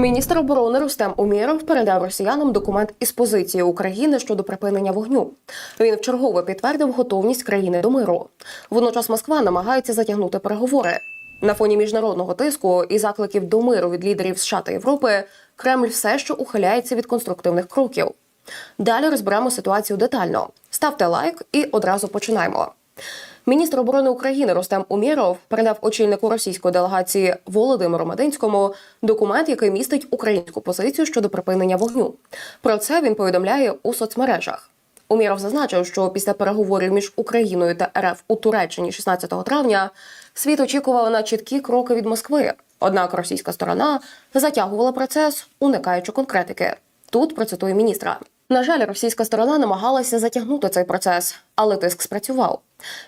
Міністр оборони Рустем Умєров передав росіянам документ із позиції України щодо припинення вогню. Він вчергове підтвердив готовність країни до миру. Водночас Москва намагається затягнути переговори. На фоні міжнародного тиску і закликів до миру від лідерів США та Європи Кремль все ще ухиляється від конструктивних кроків. Далі розберемо ситуацію детально. Ставте лайк і одразу починаємо. Міністр оборони України Ростем Умєров передав очільнику російської делегації Володимиру Мединському документ, який містить українську позицію щодо припинення вогню. Про це він повідомляє у соцмережах. Умєров зазначив, що після переговорів між Україною та РФ у Туреччині 16 травня світ очікував на чіткі кроки від Москви. Однак російська сторона затягувала процес, уникаючи конкретики. Тут процитую міністра. На жаль, російська сторона намагалася затягнути цей процес, але тиск спрацював.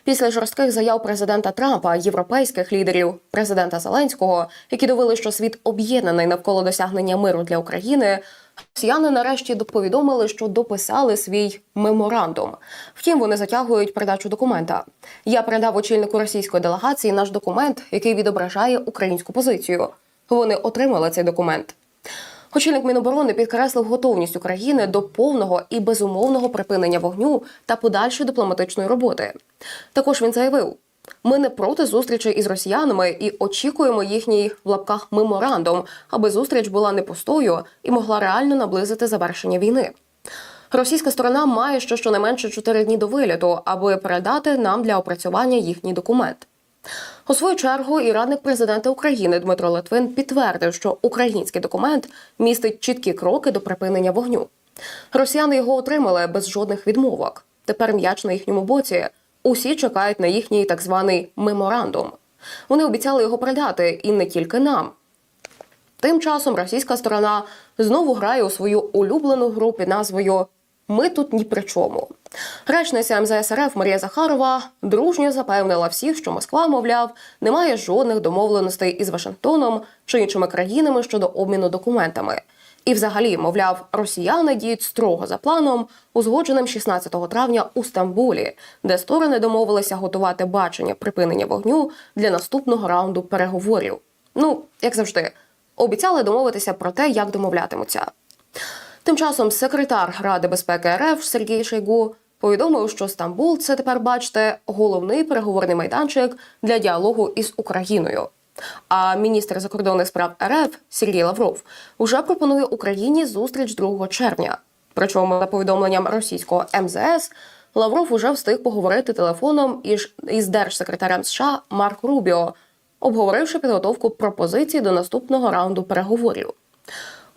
Після жорстких заяв президента Трампа, європейських лідерів, президента Зеленського, які довели, що світ об'єднаний навколо досягнення миру для України. Росіяни нарешті повідомили, що дописали свій меморандум. Втім, вони затягують передачу документа. Я передав очільнику російської делегації наш документ, який відображає українську позицію. Вони отримали цей документ. Очільник Міноборони підкреслив готовність України до повного і безумовного припинення вогню та подальшої дипломатичної роботи. Також він заявив: ми не проти зустрічі із росіянами і очікуємо їхній в лапках меморандум, аби зустріч була не пустою і могла реально наблизити завершення війни. Російська сторона має ще щонайменше 4 дні до виліту, аби передати нам для опрацювання їхній документ. У свою чергу і радник президента України Дмитро Литвин підтвердив, що український документ містить чіткі кроки до припинення вогню. Росіяни його отримали без жодних відмовок. Тепер м'яч на їхньому боці. Усі чекають на їхній так званий меморандум. Вони обіцяли його передати і не тільки нам. Тим часом російська сторона знову грає у свою улюблену гру під назвою Ми тут ні при чому. Речниця МЗС РФ Марія Захарова дружньо запевнила всіх, що Москва, мовляв, не має жодних домовленостей із Вашингтоном чи іншими країнами щодо обміну документами. І, взагалі, мовляв, росіяни діють строго за планом, узгодженим 16 травня у Стамбулі, де сторони домовилися готувати бачення припинення вогню для наступного раунду переговорів. Ну, як завжди, обіцяли домовитися про те, як домовлятимуться. Тим часом секретар Ради безпеки РФ Сергій Шойгу повідомив, що Стамбул це тепер, бачите, головний переговорний майданчик для діалогу із Україною. А міністр закордонних справ РФ Сергій Лавров уже пропонує Україні зустріч 2 червня. Причому за повідомленням російського МЗС Лавров уже встиг поговорити телефоном із, із держсекретарем США Марк Рубіо, обговоривши підготовку пропозицій до наступного раунду переговорів.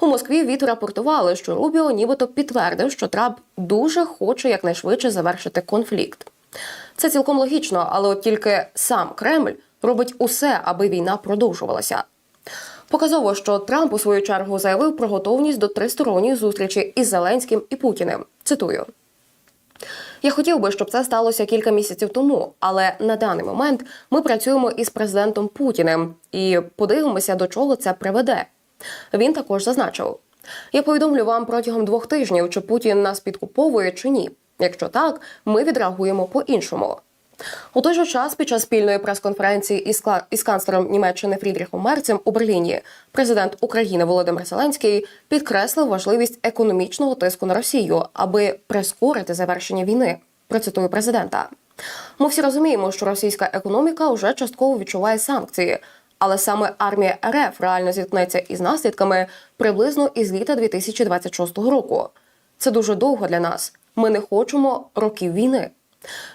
У Москві ВІТ рапортували, що Рубіо нібито підтвердив, що Трамп дуже хоче якнайшвидше завершити конфлікт. Це цілком логічно, але от тільки сам Кремль робить усе, аби війна продовжувалася. Показово, що Трамп у свою чергу заявив про готовність до тристоронньої зустрічі із Зеленським і Путіним. Цитую. Я хотів би, щоб це сталося кілька місяців тому, але на даний момент ми працюємо із президентом Путіним і подивимося, до чого це приведе. Він також зазначив: я повідомлю вам протягом двох тижнів, чи Путін нас підкуповує чи ні. Якщо так, ми відреагуємо по-іншому. У той же час, під час спільної прес-конференції із, із канцлером Німеччини Фрідріхом Мерцем у Берліні, президент України Володимир Зеленський підкреслив важливість економічного тиску на Росію, аби прискорити завершення війни. Процитую президента. Ми всі розуміємо, що російська економіка вже частково відчуває санкції, але саме армія РФ реально зіткнеться із наслідками приблизно із літа 2026 року. Це дуже довго для нас. Ми не хочемо років війни.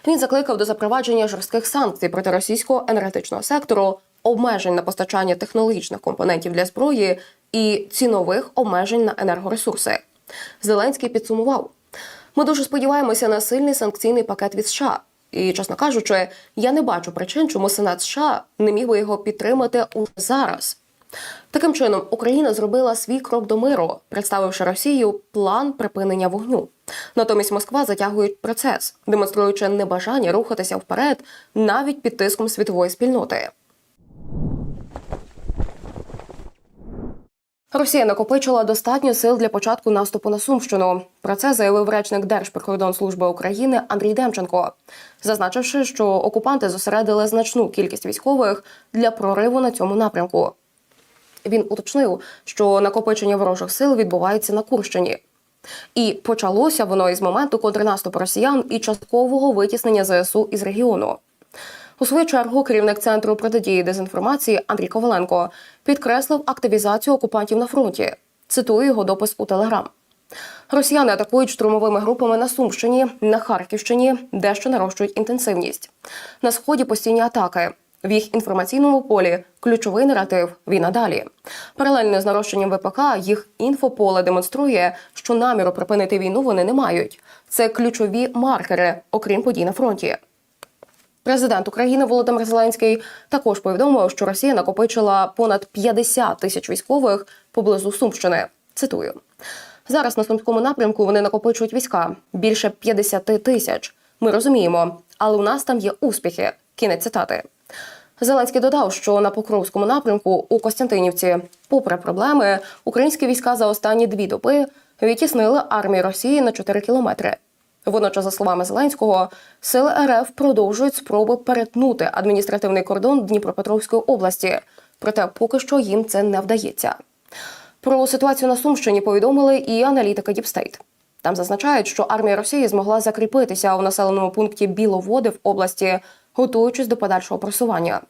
Він закликав до запровадження жорстких санкцій проти російського енергетичного сектору, обмежень на постачання технологічних компонентів для зброї і цінових обмежень на енергоресурси. Зеленський підсумував: ми дуже сподіваємося на сильний санкційний пакет від США. І, чесно кажучи, я не бачу причин, чому Сенат США не міг би його підтримати уже зараз. Таким чином, Україна зробила свій крок до миру, представивши Росію план припинення вогню. Натомість Москва затягує процес, демонструючи небажання рухатися вперед навіть під тиском світової спільноти. Росія накопичила достатньо сил для початку наступу на Сумщину. Про це заявив речник Держприкордонслужби України Андрій Демченко, зазначивши, що окупанти зосередили значну кількість військових для прориву на цьому напрямку. Він уточнив, що накопичення ворожих сил відбувається на Курщині. І почалося воно із моменту контрнаступу росіян і часткового витіснення ЗСУ із регіону. У свою чергу керівник центру протидії дезінформації Андрій Коваленко підкреслив активізацію окупантів на фронті. Цитую його допис у Телеграм. Росіяни атакують штурмовими групами на Сумщині, на Харківщині, дещо нарощують інтенсивність. На сході постійні атаки. В їх інформаційному полі ключовий наратив війна далі. Паралельно з нарощенням ВПК їх інфополе демонструє, що наміру припинити війну вони не мають. Це ключові маркери, окрім подій на фронті. Президент України Володимир Зеленський також повідомив, що Росія накопичила понад 50 тисяч військових поблизу Сумщини. Цитую. Зараз на сумському напрямку вони накопичують війська більше 50 тисяч. Ми розуміємо, але у нас там є успіхи. Кінець цитати. Зеленський додав, що на Покровському напрямку у Костянтинівці, попри проблеми, українські війська за останні дві доби відтіснили армію Росії на 4 кілометри. Водночас, за словами Зеленського, сили РФ продовжують спроби перетнути адміністративний кордон Дніпропетровської області, проте поки що їм це не вдається. Про ситуацію на Сумщині повідомили і аналітики Діпстейт. Там зазначають, що армія Росії змогла закріпитися у населеному пункті Біловоди в області, готуючись до подальшого просування.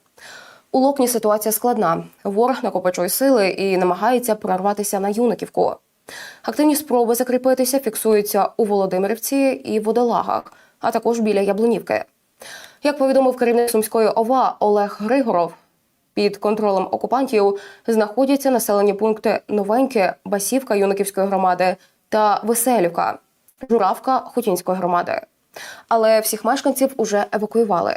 У Локні ситуація складна. Ворог накопичує сили і намагається прорватися на Юниківку. Активні спроби закріпитися фіксуються у Володимирівці і Водолагах, а також біля Яблунівки. Як повідомив керівник Сумської ОВА Олег Григоров, під контролем окупантів знаходяться населені пункти Новеньке, Басівка Юниківської громади та Веселівка, Журавка Хотінської громади. Але всіх мешканців уже евакуювали.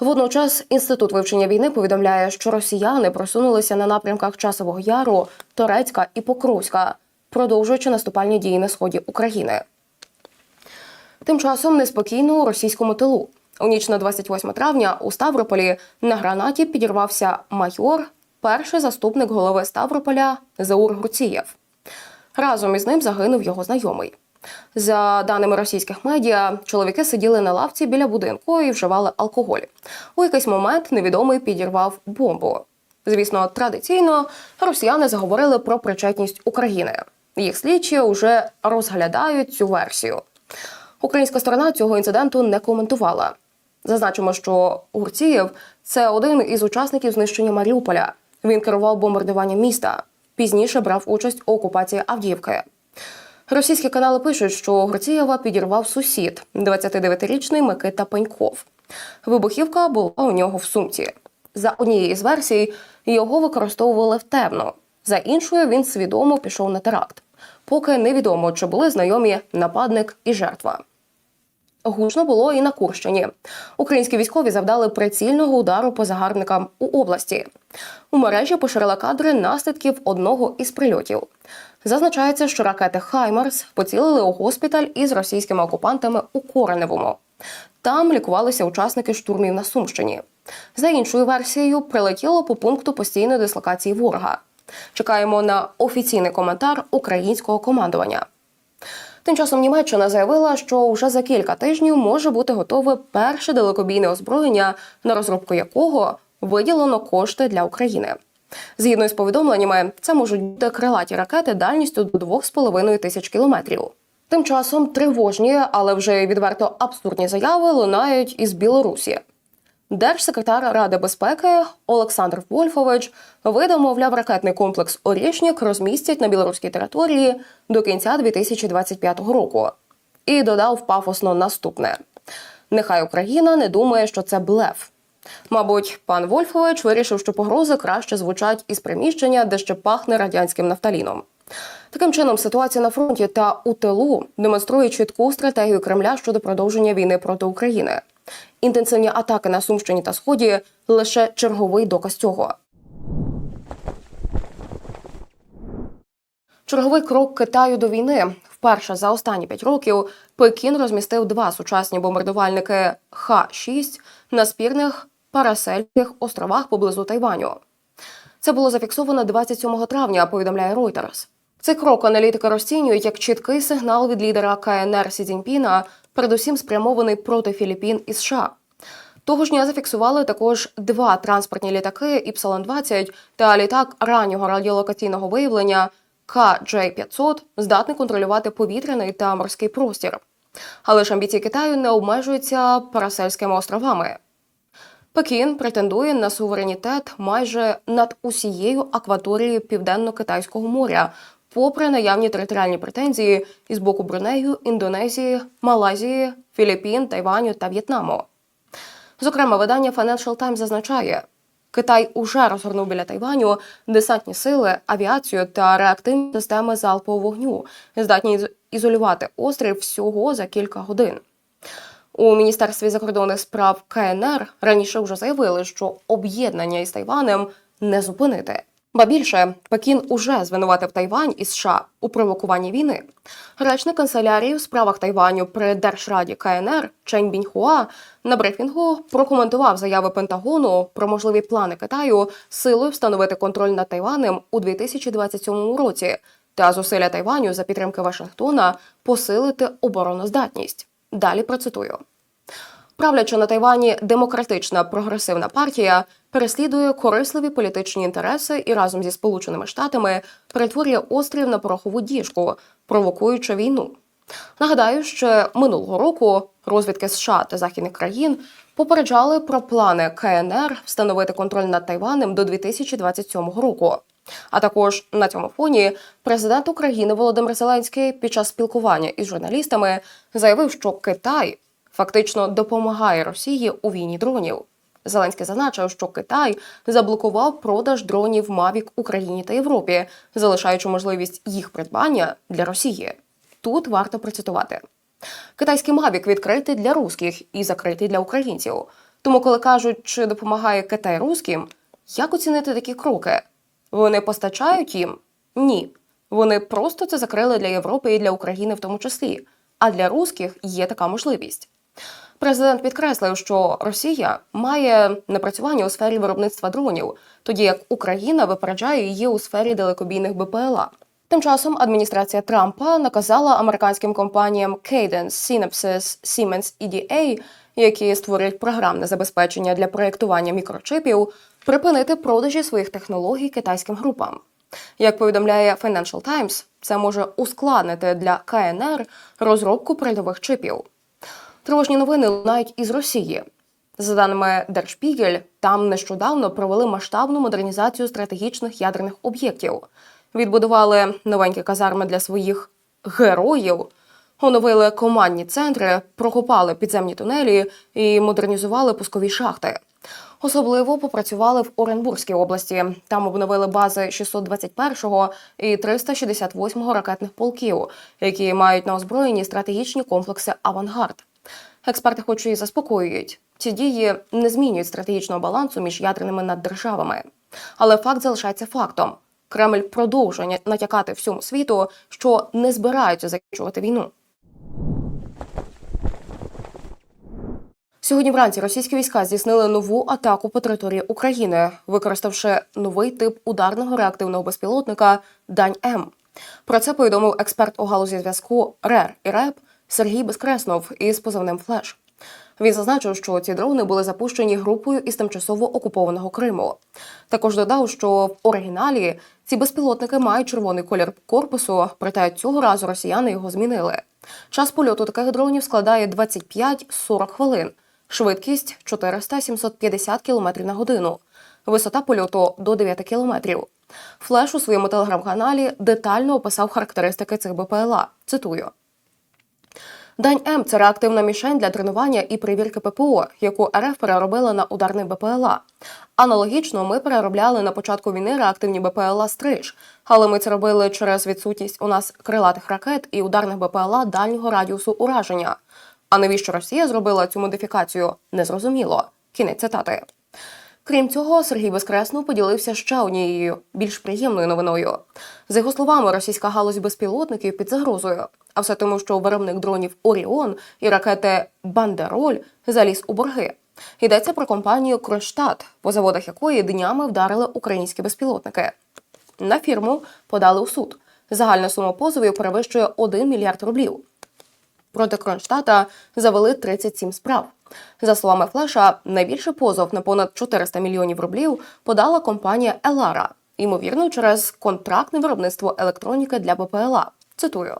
Водночас інститут вивчення війни повідомляє, що росіяни просунулися на напрямках Часового Яру, Торецька і Покровська, продовжуючи наступальні дії на сході України. Тим часом неспокійно у російському тилу. У ніч на 28 травня у Ставрополі на гранаті підірвався майор, перший заступник голови Ставрополя Заур Гурцієв. Разом із ним загинув його знайомий. За даними російських медіа, чоловіки сиділи на лавці біля будинку і вживали алкоголь. У якийсь момент невідомий підірвав бомбу. Звісно, традиційно росіяни заговорили про причетність України. Їх слідчі вже розглядають цю версію. Українська сторона цього інциденту не коментувала. Зазначимо, що Гурцієв це один із учасників знищення Маріуполя. Він керував бомбардуванням міста. Пізніше брав участь у окупації Авдіївки. Російські канали пишуть, що Гурцієва підірвав сусід, 29-річний Микита Пеньков. Вибухівка була у нього в сумці. За однією з версій його використовували в темно. За іншою він свідомо пішов на теракт. Поки невідомо, чи були знайомі нападник і жертва. Гучно було і на Курщині. Українські військові завдали прицільного удару по загарбникам у області. У мережі поширили кадри наслідків одного із прильотів. Зазначається, що ракети Хаймарс поцілили у госпіталь із російськими окупантами у Кореневому. Там лікувалися учасники штурмів на Сумщині. За іншою версією, прилетіло по пункту постійної дислокації ворога. Чекаємо на офіційний коментар українського командування. Тим часом Німеччина заявила, що вже за кілька тижнів може бути готове перше далекобійне озброєння, на розробку якого виділено кошти для України. Згідно з повідомленнями, це можуть бути крилаті ракети дальністю до 2,5 тисяч кілометрів. Тим часом тривожні, але вже відверто абсурдні заяви лунають із Білорусі. Держсекретар Ради безпеки Олександр Вольфович видав, мовляв, ракетний комплекс Орішнік розмістять на білоруській території до кінця 2025 року. І додав пафосно наступне: нехай Україна не думає, що це блеф. Мабуть, пан Вольфович вирішив, що погрози краще звучать із приміщення, де ще пахне радянським нафталіном. Таким чином, ситуація на фронті та у тилу демонструє чітку стратегію Кремля щодо продовження війни проти України. Інтенсивні атаки на Сумщині та Сході лише черговий доказ цього. Черговий крок Китаю до війни. Вперше за останні п'ять років Пекін розмістив два сучасні бомбардувальники Х-6 на спірних Парасельських островах поблизу Тайваню. Це було зафіксовано 27 травня. Повідомляє Reuters. Цей крок аналітики розцінюють як чіткий сигнал від лідера КНР Сі Цзіньпіна, передусім спрямований проти Філіппін і США. Того ж дня зафіксували також два транспортні літаки Іпсилон-20 та літак раннього радіолокаційного виявлення KJ-500 здатний контролювати повітряний та морський простір. Але ж амбіції Китаю не обмежуються Парасельськими островами. Пекін претендує на суверенітет майже над усією акваторією Південно-Китайського моря, попри наявні територіальні претензії із боку Брунею, Індонезії, Малайзії, Філіппін, Тайваню та В'єтнаму. Зокрема, видання Financial Times зазначає, Китай уже розгорнув біля Тайваню десантні сили, авіацію та реактивні системи залпового вогню, здатні ізолювати острів всього за кілька годин. У міністерстві закордонних справ КНР раніше вже заявили, що об'єднання із Тайванем не зупинити. Ба більше Пекін уже звинуватив Тайвань і США у провокуванні війни. Речник канцелярії в справах Тайваню при Держраді КНР Чен Біньхуа на брифінгу прокоментував заяви Пентагону про можливі плани Китаю силою встановити контроль над Тайванем у 2027 році та зусилля Тайваню за підтримки Вашингтона посилити обороноздатність. Далі процитую. Правляча на Тайвані демократична прогресивна партія переслідує корисливі політичні інтереси і разом зі Сполученими Штатами перетворює острів на порохову діжку, провокуючи війну. Нагадаю, що минулого року розвідки США та західних країн попереджали про плани КНР встановити контроль над Тайванем до 2027 року. А також на цьому фоні президент України Володимир Зеленський під час спілкування із журналістами заявив, що Китай фактично допомагає Росії у війні дронів. Зеленський зазначив, що Китай заблокував продаж дронів Мавік Україні та Європі, залишаючи можливість їх придбання для Росії. Тут варто процитувати. Китайський Мавік відкритий для русських і закритий для українців. Тому, коли кажуть, чи допомагає Китай русським, як оцінити такі кроки? Вони постачають їм? Ні. Вони просто це закрили для Європи і для України в тому числі. А для русських є така можливість. Президент підкреслив, що Росія має напрацювання у сфері виробництва дронів, тоді як Україна випереджає її у сфері далекобійних БПЛА. Тим часом адміністрація Трампа наказала американським компаніям Cadence, Synopsys, Siemens EDA, які створюють програмне забезпечення для проєктування мікрочипів, припинити продажі своїх технологій китайським групам. Як повідомляє Financial Times, це може ускладнити для КНР розробку передових чипів. Тривожні новини лунають із Росії. За даними Держпігель, там нещодавно провели масштабну модернізацію стратегічних ядерних об'єктів, відбудували новенькі казарми для своїх героїв, оновили командні центри, прокопали підземні тунелі і модернізували пускові шахти. Особливо попрацювали в Оренбурзькій області. Там обновили бази 621-го і 368-го ракетних полків, які мають на озброєнні стратегічні комплекси Авангард. Експерти, хоч і заспокоюють, ці дії не змінюють стратегічного балансу між ядерними наддержавами. Але факт залишається фактом. Кремль продовжує натякати всьому світу, що не збираються закінчувати війну. Сьогодні вранці російські війська здійснили нову атаку по території України, використавши новий тип ударного реактивного безпілотника Дань М. Про це повідомив експерт у галузі зв'язку РЕР і РЕП Сергій Безкреснов із позивним Флеш. Він зазначив, що ці дрони були запущені групою із тимчасово окупованого Криму. Також додав, що в оригіналі ці безпілотники мають червоний колір корпусу, проте цього разу росіяни його змінили. Час польоту таких дронів складає 25-40 хвилин, швидкість 400-750 км на годину, висота польоту до 9 км. Флеш у своєму телеграм-каналі детально описав характеристики цих БПЛА. Цитую. Дань М це реактивна мішень для тренування і перевірки ППО, яку РФ переробила на ударний БПЛА. Аналогічно, ми переробляли на початку війни реактивні БПЛА Стриж, але ми це робили через відсутність у нас крилатих ракет і ударних БПЛА дальнього радіусу ураження. А навіщо Росія зробила цю модифікацію? Незрозуміло. Кінець цитати. Крім цього, Сергій Безкреснов поділився ще однією більш приємною новиною. За його словами, російська галузь безпілотників під загрозою. А все тому, що виробник дронів Оріон і ракети Бандероль заліз у борги. Йдеться про компанію Кронштадт, по заводах якої днями вдарили українські безпілотники. На фірму подали у суд. Загальна сума позовів перевищує 1 мільярд рублів. Проти Кронштадта завели 37 справ. За словами Флеша, найбільший позов на понад 400 мільйонів рублів подала компанія Елара, ймовірно, через контрактне виробництво електроніки для БПЛА. Цитую.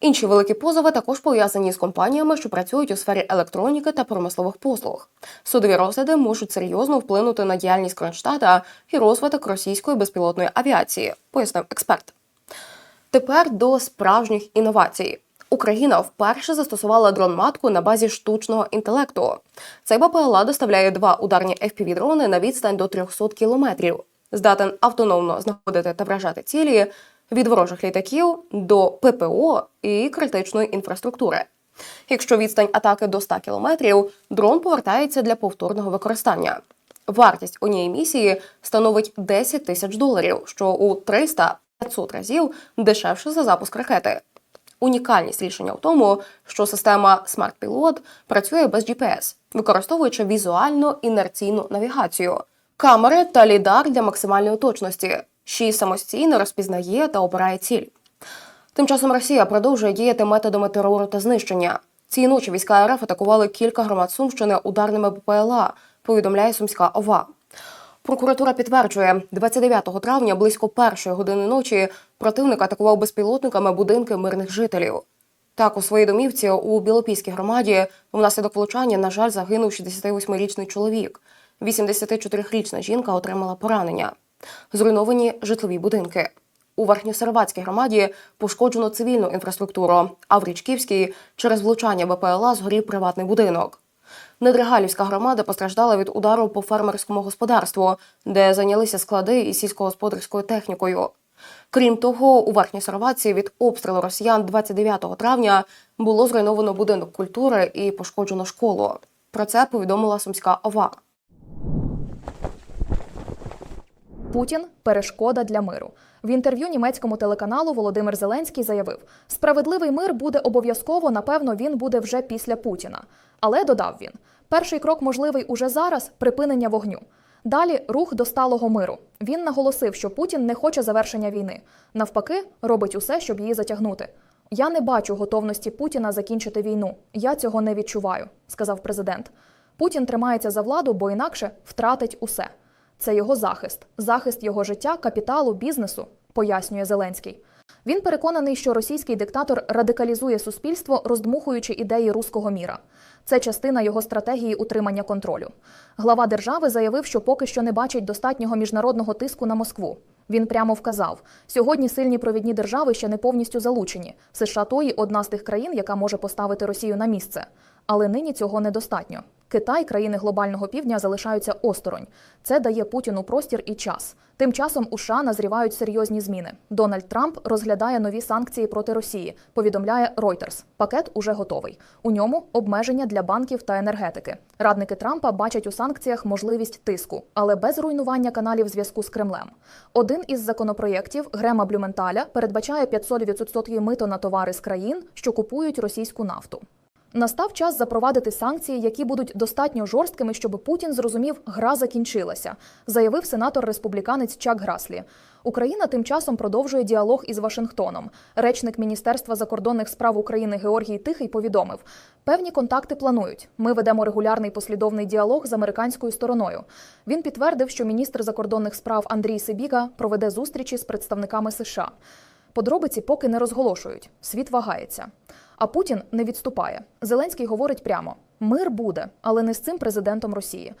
Інші великі позови також пов'язані з компаніями, що працюють у сфері електроніки та промислових послуг. Судові розгляди можуть серйозно вплинути на діяльність Кронштадта і розвиток російської безпілотної авіації, пояснив експерт. Тепер до справжніх інновацій. Україна вперше застосувала дрон-матку на базі штучного інтелекту. Цей БПЛА доставляє два ударні FPV-дрони на відстань до 300 кілометрів. Здатен автономно знаходити та вражати цілі від ворожих літаків до ППО і критичної інфраструктури. Якщо відстань атаки до 100 кілометрів, дрон повертається для повторного використання. Вартість однієї місії становить 10 тисяч доларів, що у 300-500 разів дешевше за запуск ракети. Унікальність рішення в тому, що система Smart Pilot працює без GPS, використовуючи візуально інерційну навігацію, камери та лідар для максимальної точності, що самостійно розпізнає та обирає ціль. Тим часом Росія продовжує діяти методами терору та знищення. Цієї ночі війська РФ атакували кілька громад Сумщини ударними БПЛА, повідомляє Сумська ОВА. Прокуратура підтверджує, 29 травня близько першої години ночі противник атакував безпілотниками будинки мирних жителів. Так, у своїй домівці у Білопільській громаді внаслідок влучання, на жаль, загинув 68-річний чоловік. 84-річна жінка отримала поранення. Зруйновані житлові будинки. У Верхньосервацькій громаді пошкоджено цивільну інфраструктуру, а в Річківській через влучання БПЛА згорів приватний будинок. Недригалівська громада постраждала від удару по фермерському господарству, де зайнялися склади із сільськогосподарською технікою. Крім того, у Верхній Сарваці від обстрілу росіян 29 травня було зруйновано будинок культури і пошкоджено школу. Про це повідомила Сумська ОВА. Путін перешкода для миру. В інтерв'ю німецькому телеканалу Володимир Зеленський заявив: справедливий мир буде обов'язково, напевно, він буде вже після Путіна. Але додав він: перший крок можливий уже зараз припинення вогню. Далі рух до сталого миру. Він наголосив, що Путін не хоче завершення війни. Навпаки, робить усе, щоб її затягнути. Я не бачу готовності Путіна закінчити війну. Я цього не відчуваю, сказав президент. Путін тримається за владу, бо інакше втратить усе. Це його захист, захист його життя, капіталу, бізнесу, пояснює Зеленський. Він переконаний, що російський диктатор радикалізує суспільство, роздмухуючи ідеї руського міра. Це частина його стратегії утримання контролю. Глава держави заявив, що поки що не бачить достатнього міжнародного тиску на Москву. Він прямо вказав: сьогодні сильні провідні держави ще не повністю залучені. США тої одна з тих країн, яка може поставити Росію на місце. Але нині цього недостатньо. Китай, країни глобального півдня залишаються осторонь. Це дає Путіну простір і час. Тим часом у США назрівають серйозні зміни. Дональд Трамп розглядає нові санкції проти Росії. Повідомляє Reuters. Пакет уже готовий. У ньому обмеження для банків та енергетики. Радники Трампа бачать у санкціях можливість тиску, але без руйнування каналів зв'язку з Кремлем. Один із законопроєктів Грема Блюменталя передбачає 500% мито на товари з країн, що купують російську нафту. Настав час запровадити санкції, які будуть достатньо жорсткими, щоб Путін зрозумів, гра закінчилася, заявив сенатор республіканець Чак Граслі. Україна тим часом продовжує діалог із Вашингтоном. Речник Міністерства закордонних справ України Георгій Тихий повідомив: певні контакти планують. Ми ведемо регулярний послідовний діалог з американською стороною. Він підтвердив, що міністр закордонних справ Андрій Сибіга проведе зустрічі з представниками США. Подробиці поки не розголошують. Світ вагається. А Путін не відступає. Зеленський говорить прямо: мир буде, але не з цим президентом Росії.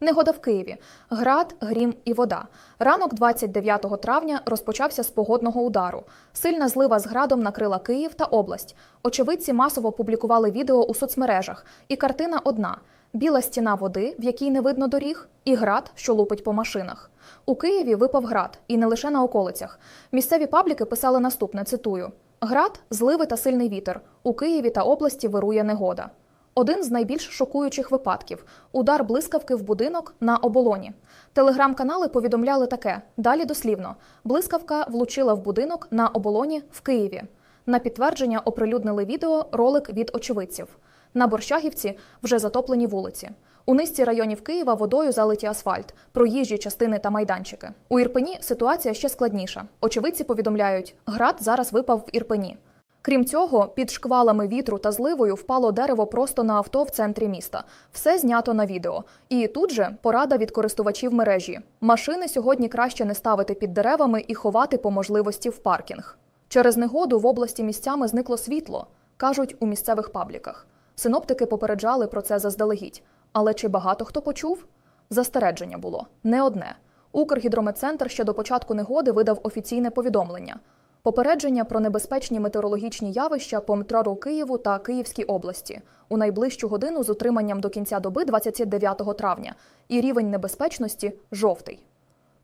Негода в Києві. Град, грім і вода. Ранок 29 травня розпочався з погодного удару. Сильна злива з градом накрила Київ та область. Очевидці масово публікували відео у соцмережах. І картина одна: біла стіна води, в якій не видно доріг, і град, що лупить по машинах. У Києві випав град, і не лише на околицях. Місцеві пабліки писали наступне: цитую: град, зливи та сильний вітер. У Києві та області вирує негода. Один з найбільш шокуючих випадків удар блискавки в будинок на оболоні. Телеграм-канали повідомляли таке: далі дослівно: блискавка влучила в будинок на оболоні в Києві. На підтвердження оприлюднили відео ролик від очевидців. На Борщагівці вже затоплені вулиці. У низці районів Києва водою залиті асфальт, проїжджі частини та майданчики. У Ірпені ситуація ще складніша. Очевидці повідомляють, град зараз випав в Ірпені. Крім цього, під шквалами вітру та зливою впало дерево просто на авто в центрі міста. Все знято на відео. І тут же порада від користувачів мережі: машини сьогодні краще не ставити під деревами і ховати по можливості в паркінг. Через негоду в області місцями зникло світло, кажуть у місцевих пабліках. Синоптики попереджали про це заздалегідь. Але чи багато хто почув? Застереження було не одне. Укргідрометцентр ще до початку негоди видав офіційне повідомлення. Попередження про небезпечні метеорологічні явища по метрору Києву та Київській області у найближчу годину з утриманням до кінця доби 29 травня і рівень небезпечності жовтий.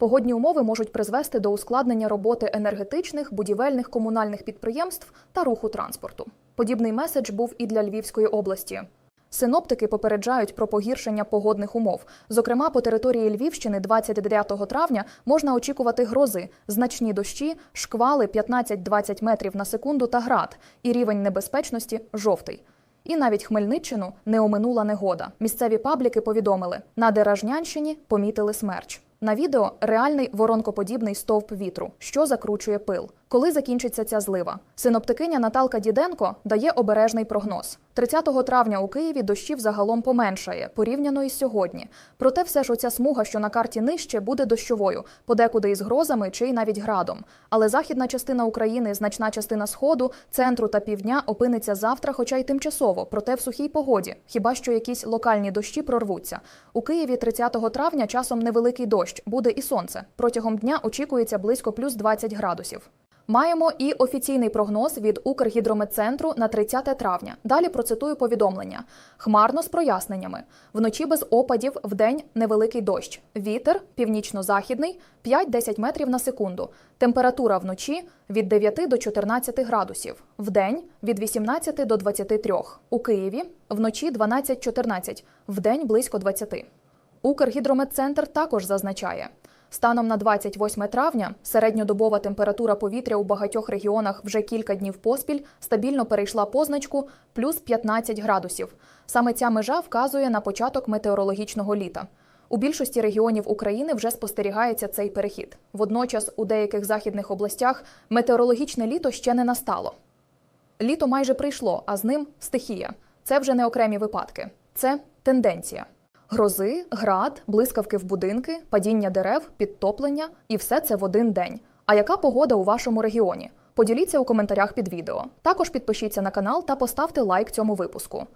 Погодні умови можуть призвести до ускладнення роботи енергетичних, будівельних комунальних підприємств та руху транспорту. Подібний меседж був і для Львівської області. Синоптики попереджають про погіршення погодних умов. Зокрема, по території Львівщини 29 травня можна очікувати грози, значні дощі, шквали 15-20 метрів на секунду та град, і рівень небезпечності жовтий. І навіть Хмельниччину не оминула негода. Місцеві пабліки повідомили, на Деражнянщині помітили смерч. На відео реальний воронкоподібний стовп вітру, що закручує пил. Коли закінчиться ця злива? Синоптикиня Наталка Діденко дає обережний прогноз. 30 травня у Києві дощів загалом поменшає порівняно із сьогодні. Проте все ж оця смуга, що на карті нижче, буде дощовою, подекуди із грозами чи й навіть градом. Але західна частина України, значна частина сходу, центру та півдня опиниться завтра, хоча й тимчасово, проте в сухій погоді. Хіба що якісь локальні дощі прорвуться. У Києві 30 травня часом невеликий дощ, буде і сонце. Протягом дня очікується близько плюс 20 градусів. Маємо і офіційний прогноз від Укргідрометцентру на 30 травня. Далі процитую повідомлення: хмарно з проясненнями. Вночі без опадів, вдень невеликий дощ. Вітер північно-західний 5-10 метрів на секунду. Температура вночі від 9 до 14 градусів. Вдень від 18 до 23. У Києві вночі 12-14, вдень близько 20. Укргідрометцентр також зазначає. Станом на 28 травня середньодобова температура повітря у багатьох регіонах вже кілька днів поспіль стабільно перейшла позначку плюс 15 градусів. Саме ця межа вказує на початок метеорологічного літа. У більшості регіонів України вже спостерігається цей перехід. Водночас у деяких західних областях метеорологічне літо ще не настало. Літо майже прийшло, а з ним стихія. Це вже не окремі випадки, це тенденція. Грози, град, блискавки в будинки, падіння дерев, підтоплення і все це в один день. А яка погода у вашому регіоні? Поділіться у коментарях під відео. Також підпишіться на канал та поставте лайк цьому випуску.